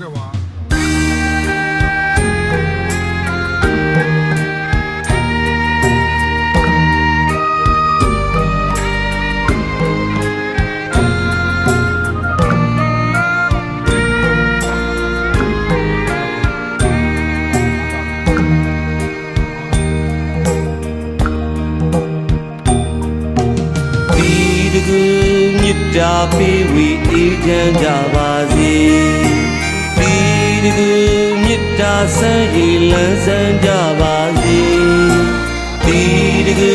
ကဲ့ပါဒီတကူမြစ်တာပေးဝီ ဆန်းရည်လန်းဆန်းကြပါစေဒီတကူ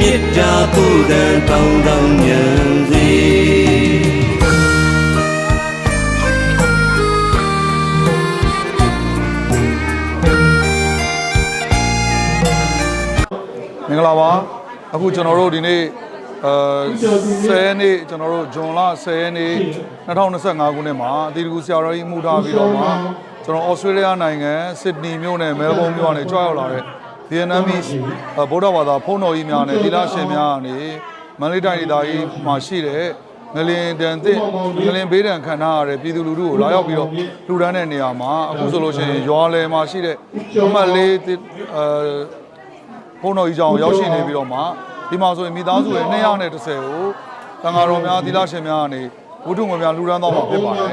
မြစ်တာပူဒံတောင်းတောင်းညံစေမင်္ဂလာပါအခုကျွန်တော်တို့ဒီနေ့အဲ10ရက်နေ့ကျွန်တော်တို့ဇွန်လ10ရက်နေ့2025ခုနှစ်မှာအတီတကူဆရာတော်ကြီးမှုထားပြီးတော့မှ ကျွန်တော်ဩစတြေးလျနိုင်ငံစစ်ဒနီမြို့နယ်မဲလ်ဘုန်းမြို့ကနေကြွရောက်လာတဲ့ဗီယက်နမ်မီဗုဒ္ဓဘာသာဖုန်းတော်ကြီးများနဲ့သီလရှင်များကနေမန္တလေးတိုင်းဒေသကြီးမှာရှိတဲ့ငလင်တန်သစ်ငလင်ဘေးဒဏ်ခံထားရတဲ့ပြည်သူလူထုကိုလာရောက်ပြီးတော့လှူဒန်းတဲ့နေရာမှာအခုဆိုလို့ရှိရင်ရွာလယ်မှာရှိတဲ့အမှတ်လေးအဲဘုန်းတော်ကြီးကြောင်ရောက်ရှိနေပြီးတော့မှဒီမှာဆိုရင်မိသားစုရဲ့230ကိုတန်ဃာတော်များသီလရှင်များကနေဝိတုငွေများလှူဒန်းတော့မှာဖြစ်ပါတယ်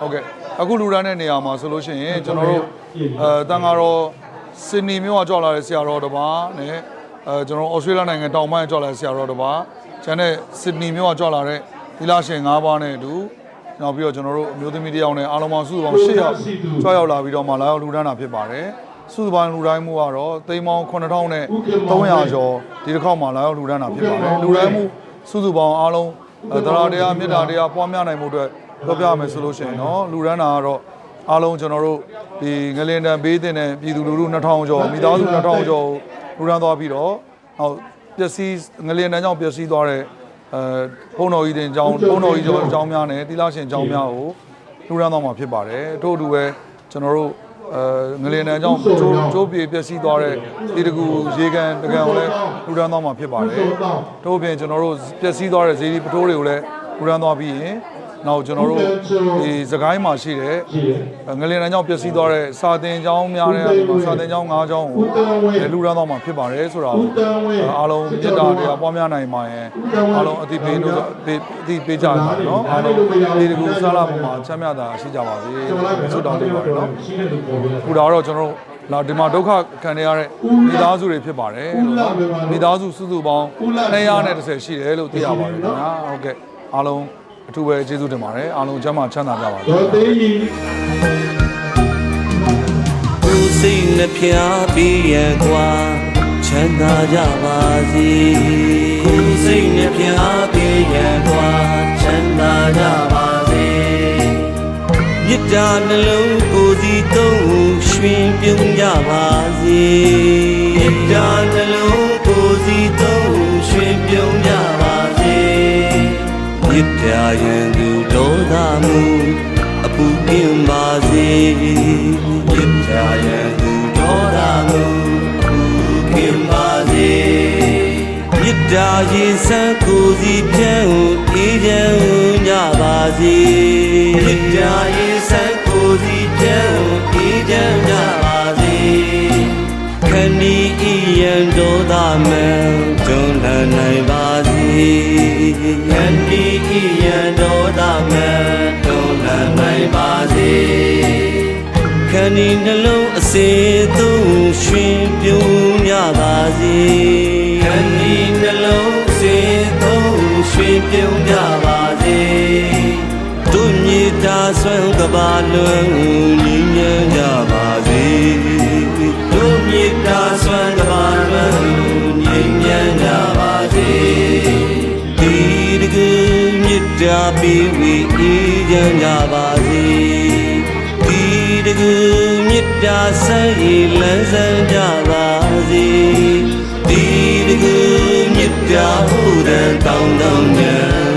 ဟုတ်ကဲ့ အခုလှူဒန်းတဲ့နေရာမှာဆိုလို့ရှိရင်ကျွန်တော်တို့အဲတန်ဃာတော်စင်နီမြို့ကကြွလာတဲ့ဆရာတော်တစ်ပါးနဲ့အဲကျွန်တော်ဩစတြေးလျနိုင်ငံတောင်ပိုင်းကကြွလာတဲ့ဆရာတော်တစ်ပါးကျန်တဲ့စင်နီမြို့ကကြွလာတဲ့သီလရှင်၅ပါးနဲ့အတူနောက်ပြီးတော့ကျွန်တော်တို့အမျိုးသမီးတစ်ယောက်နဲ့အားလုံးပေါင်းစုစုပေါင်း၈ယောက်ကြွရောက်လာပြီးတော့မှလာရောက်လှူဒန်းတာဖြစ်ပါတယ်စုစုပေါင်းလူတိုင်းမှုကတော့သိန်းပေါင်း9000နဲ့300ကျော်ဒီတစ်ခေါက်မှာလာရောက်လူဒန်းတာဖြစ်ပါတယ်လူတိုင်းမှုစုစုပေါင်းအားလုံးအဲတရားတရားမေတ္တာတရားပွားများနိုင်မှုအတွက် ပြောပြရမယ်ဆိုလို့ရှိရင်တော့လူဒန်းတာကတော့အားလုံးကျွန်တော်တို့ဒီငလင်တန်ဘေးတင်တဲ့ပြည်သူလူထု2000ကျော်မိသားစု2000ကျော်လူဒန်းသွားပြီးတော့နောက်ပျက်စီးငလင်တန်ကြောင့်ပျက်စီးသွားတဲ့အဲဘုံတော်ကြီးတင်အကြောင်းဘုံတော်ကြီးကျော်အကြောင်းများနဲ့တိလရှင်အကြောင်းများကိုလူဒန်းသွားမှာဖြစ်ပါတယ်ထို့အတူပဲကျွန်တော်တို့အဲငလင်တန်းကြောင့်ကျိုးကျိုးပြေပျက်စီးသွားတဲ့ဒီတကူရေကန်တကန်ကိုလည်းလူဒန်းသွားမှာဖြစ်ပါတယ်။တို့အပြင်ကျွန်တော်တို့ပျက်စီးသွားတဲ့ဇေဒီပတိုးတွေကိုလည်းလူဒန်းသွားပြီးရင် နောက်ကျွန်တော်တို့ဒီစကိုင်းမှာရှိတဲ့ငလင်တန်းကြောင့်ပျက်စီးသွားတဲ့စာတင်ကျောင်းများတဲ့စာတင်ကျောင်း၅ကျောင်းကိုလည်းလူဒန်းသွားမှာဖြစ်ပါတယ်ဆိုတော့အားလုံးမြတ်တာတရားပွားများနိုင်ပါရင်အားလုံးအတိပေးလို့ပေးအတိပေးကြပါနော်အားလုံးဒီတကူစားလာပေါ်မှာချမ်းမြတာရှိကြပါစေဆုတောင်းပေးပါရနော်ခုဒါတော့ကျွန်တော်တို့လာဒီမှာဒုက္ခခံနေရတဲ့မိသားစုတွေဖြစ်ပါတယ်လို့နော်မိသားစုစုစုပေါင်း230ရှိတယ်လို့သိရပါတယ်ခင်ဗျာဟုတ်ကဲ့အားလုံး အထူးပဲကျေးဇူးတင်ပါတယ်အားလုံးကျမ်းမာချမ်းသာကြပါစေတော်သေးကြီးကိုယ်စိတ်နှပြပေးရန်ကွာချမ်းသာကြပါစေကိုယ်စိတ်နှပြပေးရန်ကွာချမ်းသာကြပါစေမြတ်တာနှလုံးကိုယ်စီသုံးရွှင်ပြုံးကြပါစေမြတ်တာနှလုံးကိုယ်စီသုံး မြတ်တာရန်သူဒေါသမှုအပူကင်းပါစေမြတ်တာရန်သူဒေါသမှုအပူကင်းပါစေမြတ်တာရင်ဆန်းကိုယ်စီပြန့်အေးချမ်းကြပါစေမြတ်တာရင်ဆန်းကိုယ်စီပြန့်အေးချမ်းကြပါစေခဏီဤရန်ဒေါသမံကျွန်းလန်းနိုင်ပါစေ ခဏီဤရန်ဒေါသမံကျွန်းလန်းနိုင်ပါစေခဏီနှလုံးအစေသူရွှင်ပြုံးကြပါစေခဏီနှလုံးအစေသူရွှင်ပြုံးကြပါစေတို့မြေတာဆွမ်းကဘာလွန်ညီညံ့ကြပါ မြေတာပြီးဝီအေးချမ်းကြပါစေဒီတကူမြေတာဆန်းရည်လန်းဆန်းကြပါစေဒီတကူမြေတာဟူတဲ့တောင်းတောင်းညံ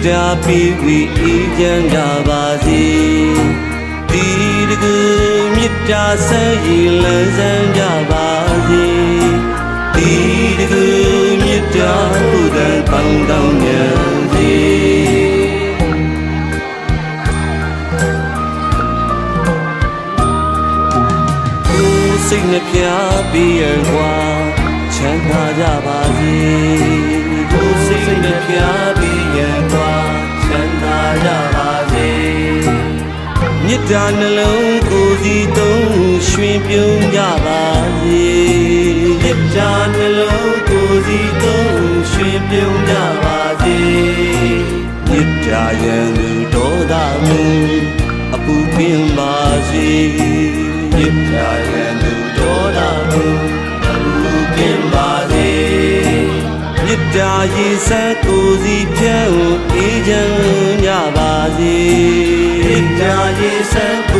မေတ္တာပေးဝီအေးချမ်းကြပါစေဒီတကူမေတ္တာဆက်ရည်လန်းဆန်းကြပါစေဒီတကူမေတ္တာဘုဒ္ဓံပေါင်းတောင်းမြတ်စေကိုယ်စိတ်နှပြပြီးရန်ကွာချမ်းသာကြပါစေကိုယ်စိတ်နှပြ မေတ္တာနှလုံးကိုယ်စီသုံးရွှင်ပြုံးကြပါစေမေတ္တာနှလုံးကိုယ်စီသုံးရွှင်ပြုံးကြပါစေမေတ္တာရန်သူဒေါသမှုအပူပင်ပါစေမေတ္တာရ မေတ္တာရေစက်ကိုယ်စီဖြန့်အေးချမ်းကြပါစေမေတ္တာရေစက်ကို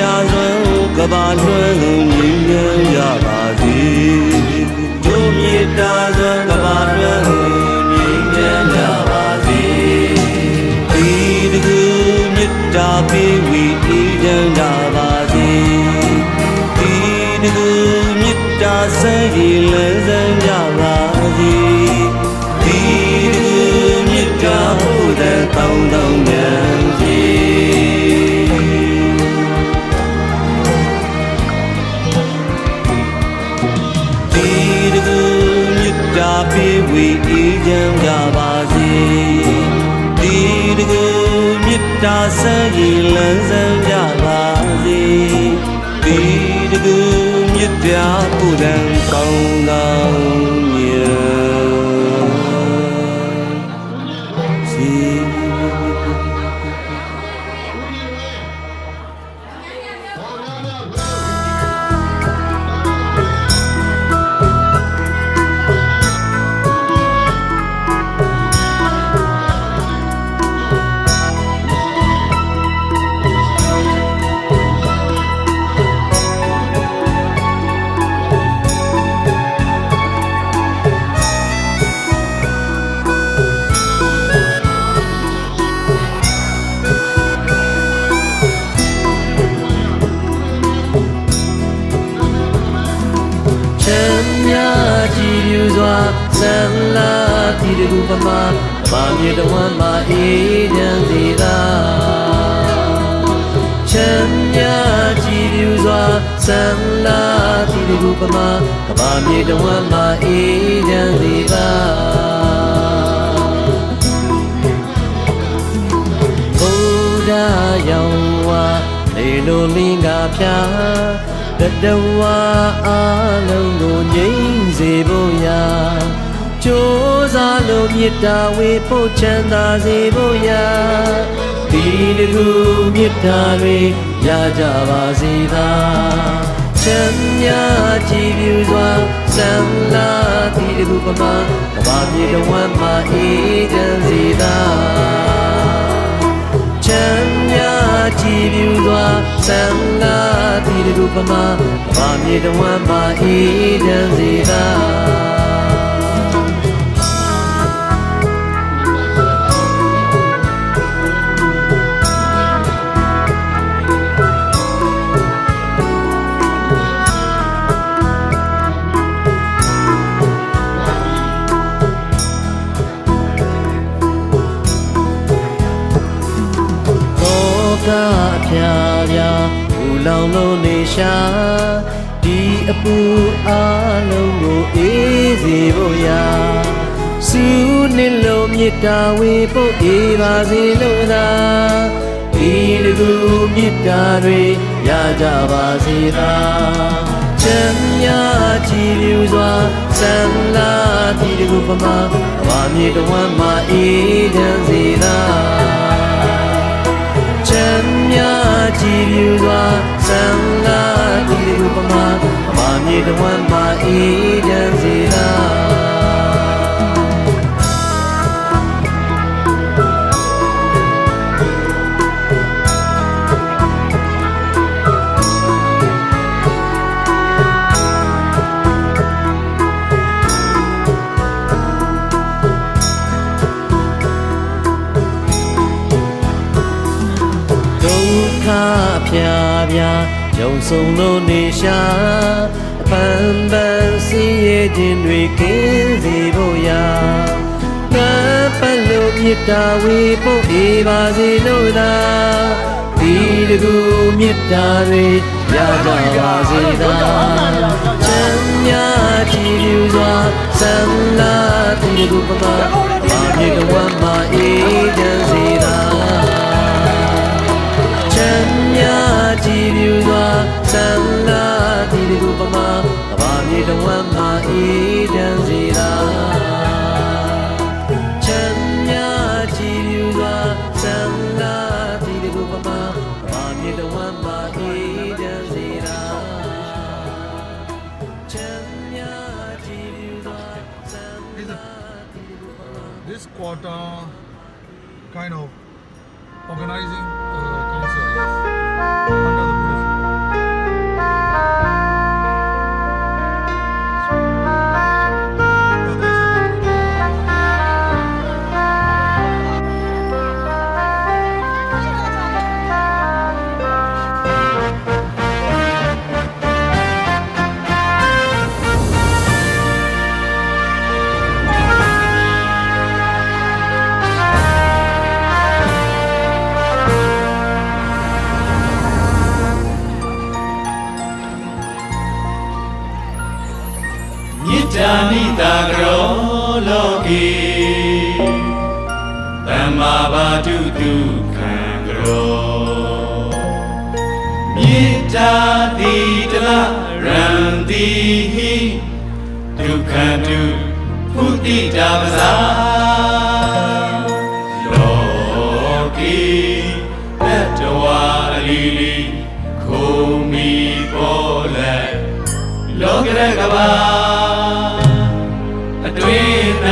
မြေတာစွမ်းကဘာလွှမ်းလုံးမြည်မြန်းကြပါစေတို့မြေတာစွမ်း ဒီတကူမေတ္တာပေးဝေအေးချမ်းကြပါစေဒီတကူမေတ္တာဆက်ရည်လန်းဆန်းကြပါစေဒီတကူမေတ္တာပူရန်ကောင်းကောင်း ဒီတကူပမာဘာမြေတဝမ်းမှာအေးချမ်းစေသာချမ်းမြကြည်ပြူစွာဆန္လာဒီတကူပမာဘာမြေတဝမ်းမှာအေးချမ်းစေသာဘုရားရောင်ဝါလေလိုလင်းကဖြာတတဝါအလုံးကိုငြိမ်းစေဖို့ရာ ကြိုးစားလို့မေတ္တာဝေဖို့ချမ်းသာစေဖို့ရာဒီတကူမေတ္တာတွေရကြပါစေသာချမ်းမြကြည်ပြူစွာဆန္လာဒီတကူပမာကဘာမြေတဝမ်းမှာအေးချမ်းစေသာချမ်းမြကြည်ပြူစွာဆန္လာတိရူပမာဗာမြေတဝမ်းမှာအေးချမ်းစေသာသော ကအဖျားပြာဘူလောင်လုံးနေရှာဒီအပူအလုံးကိုအေးစေဖို့ရာစူးနှလုံးမေတ္တာဝေဖို့အေးပါစေလို့သာဒီတကူမေတ္တာတွေရကြပါစေသာချမ်းမြကြည်ပြူစွာဆန္လာဒီတကူပမာဘာမြေတဝမ်းမှာအေးချမ်းစေသာ ကြည်ပြူစွာဆန္ဒဒီလူပမာအမမြေတဝမ်းမှာအေးချ ဆုံးလို့နေရှာအပန်းပန်းစီရဲ့ခြင်းတွေကင်းစေဖို့ရာငါပတ်လို့မေတ္တာဝေပို့အေးပါစေလို့သာဒီတကူမေတ္တာတွေရကြပါစေသာချမ်းသာကြည်ပြူစွာဆန္ဒဒီတကူပမာမာမြေကဝမ်းမှာအေးချမ်း စွာဆန္ဒတိတူပမာကဘာမြေတဝမ်းမှာအေးချမ်းစေတာချမ်းမြကြည်ပြူစွာဆန္ဒတိတူပမာကဘာမြေတဝမ်းမှာအေးချမ်းစေတာချမ်းမြကြည်ပြူစွာဆန္ဒတိတူပမာ this quarter kind of organizing တိတာပဇာလောကေတတဝါအလီလီခုံမီပေါ်လက်လောကရကဘာအတွင်း၌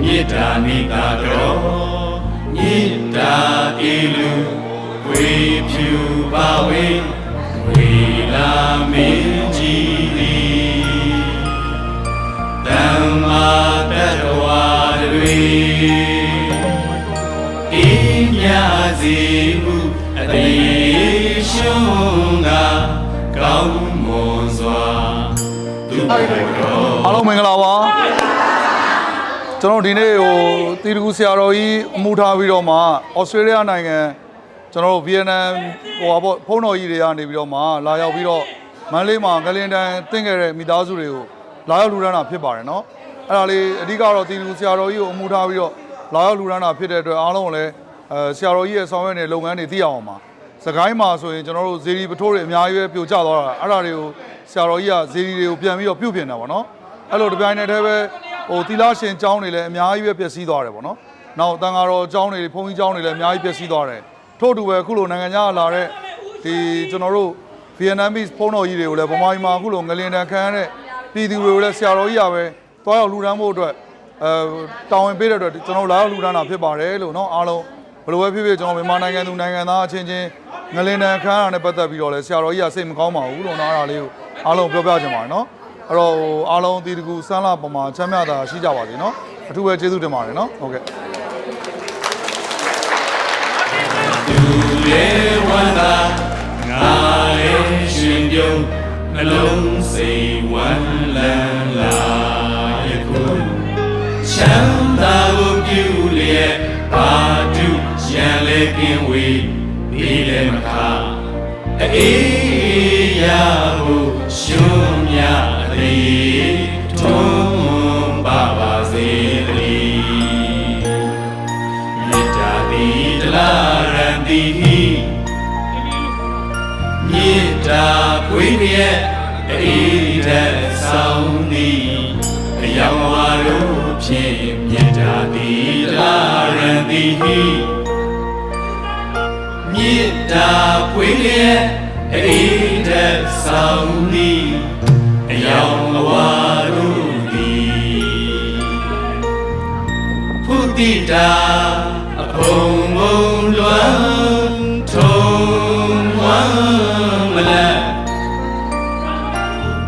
မေတ္တာနိတာကြောမေတ္တာအေလူဝေဖြူပါဝေဝေလာမ အားလုံးမင်္ဂလာပါကျွန်တော်ဒီနေ့ဟိုတီတကူဆရာတော်ကြီးအမှုထားပြီးတော့မှဩစတြေးလျနိုင်ငံကျွန်တော်တို့ဗီယက်နမ်ဟိုပါပေါ့ဖုန်းတော်ကြီးတွေကနေပြီးတော့မှလာရောက်ပြီးတော့မန္တလေးမှာကလင်တန်တင့်ခဲ့တဲ့မိသားစုတွေကိုလာရောက်လူရမ်းတာဖြစ်ပါတယ်နော်အဲ့ဒါလေးအဓိကတော့တီတကူဆရာတော်ကြီးကိုအမှုထားပြီးတော့လာရောက်လူရမ်းတာဖြစ်တဲ့အတွက်အားလုံးကိုလည်းအဲဆရာတော်ကြီးရဲ့ဆောင်ရွက်နေတဲ့လုပ်ငန်းတွေသိအောင်ပါ ကိုင်းမှာဆိုရင်ကျွန်တော်တို့ဇေဒီပထိုးတွေအများကြီးပဲပြိုကျသွားတာအဲ့ဒါတွေကိုဆရာတော်ကြီးကဇေဒီတွေကိုပြန်ပြီးတော့ပြုတ်ပြင်တာပေါ့နော်အဲ့လိုတပြိုင်တည်းတည်းပဲဟိုသီလရှင်ကျောင်းတွေလည်းအများကြီးပဲပျက်စီးသွားတယ်ပေါ့နော်နောက်တန်ဃာတော်ကျောင်းတွေဘုန်းကြီးကျောင်းတွေလည်းအများကြီးပျက်စီးသွားတယ်ထို့တူပဲအခုလိုနိုင်ငံခြားလာတဲ့ဒီကျွန်တော်တို့ Vietnamese ဘုန်းတော်ကြီးတွေကိုလည်းဗမာပြည်မှာအခုလိုငလင်တန်ခံရတဲ့ပြည်သူတွေကိုလည်းဆရာတော်ကြီးကပဲတွားရောက်လှူဒန်းဖို့အတွက်အဲတာဝန်ပေးတဲ့အတွက်ကျွန်တော်တို့လာရောက်လှူဒန်းတာဖြစ်ပါတယ်လို့နော်အားလုံးဘယ်လိုပဲဖြစ်ဖြစ်ကျွန်တော်မြန်မာနိုင်ငံသူနိုင်ငံသားအချင်းချင်း ငလင်တန်ခမ်းရတဲ့ပတ်သက်ပြီးတော့လဲဆရာတော်ကြီးကစိတ်မကောင်းပါဘူးလို့နော်အဲ့ဒါလေးကိုအားလုံးပြောပြချင်ပါတယ်နော်အဲ့တော့ဟိုအားလုံးဒီတကူစမ်းလာပေါ်မှာချမ်းမြတာရှိကြပါစေနော်အထူးပဲကျေးဇူးတင်ပါတယ်နော်ဟုတ်ကဲ့သူလေဝန္တာငါလေရှင်ပြုံးနှလုံးစိတ်ဝမ်းလန်းလာယခုချမ်းသာကိုပြုလျက်ပါတုရန်လေကင်းဝေးဒီလေမခ အေးရဖို့ရှုံးမြသည်ထုံးပါပါစေတည်းမေတ္တာတိတလာရန်တိဟိမေတ္တာပွေးမြတ်အေးတဲ့ဆောင်သည်အယောင်ဝါတို့ဖြင့်မေတ္တာတိတလာရန်တိဟိမေတ္တာပွေးလျက် အအေးတဲ့ဆောင်သည်အယောင်အဝါတို့သည်ဖုတိတာအဖုံမုံလွမ်းထုံဝမ်းမလတ်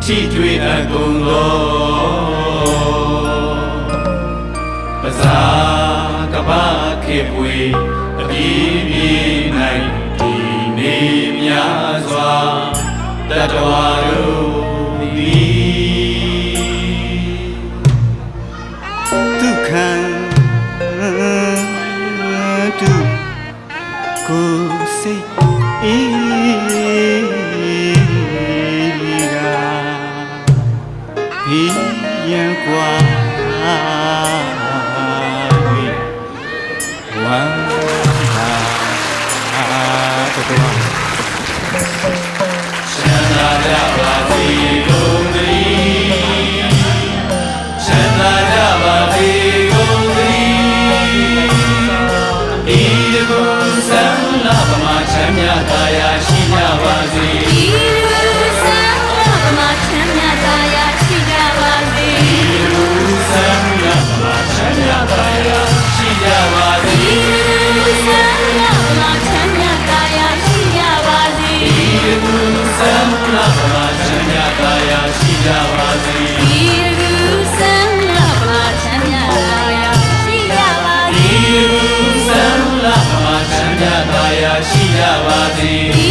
ထိတွေ့အကုန်သောပဇာကဘာခေပွေအပြည့်ပြည့်၌ဒီနေများ စွာတ ကြပါစေဒီကူစံလပါချမ်းမြသာယာရှိကြပါစေဒီကူစံလပါချမ်းမြသာယာရှိကြပါစေ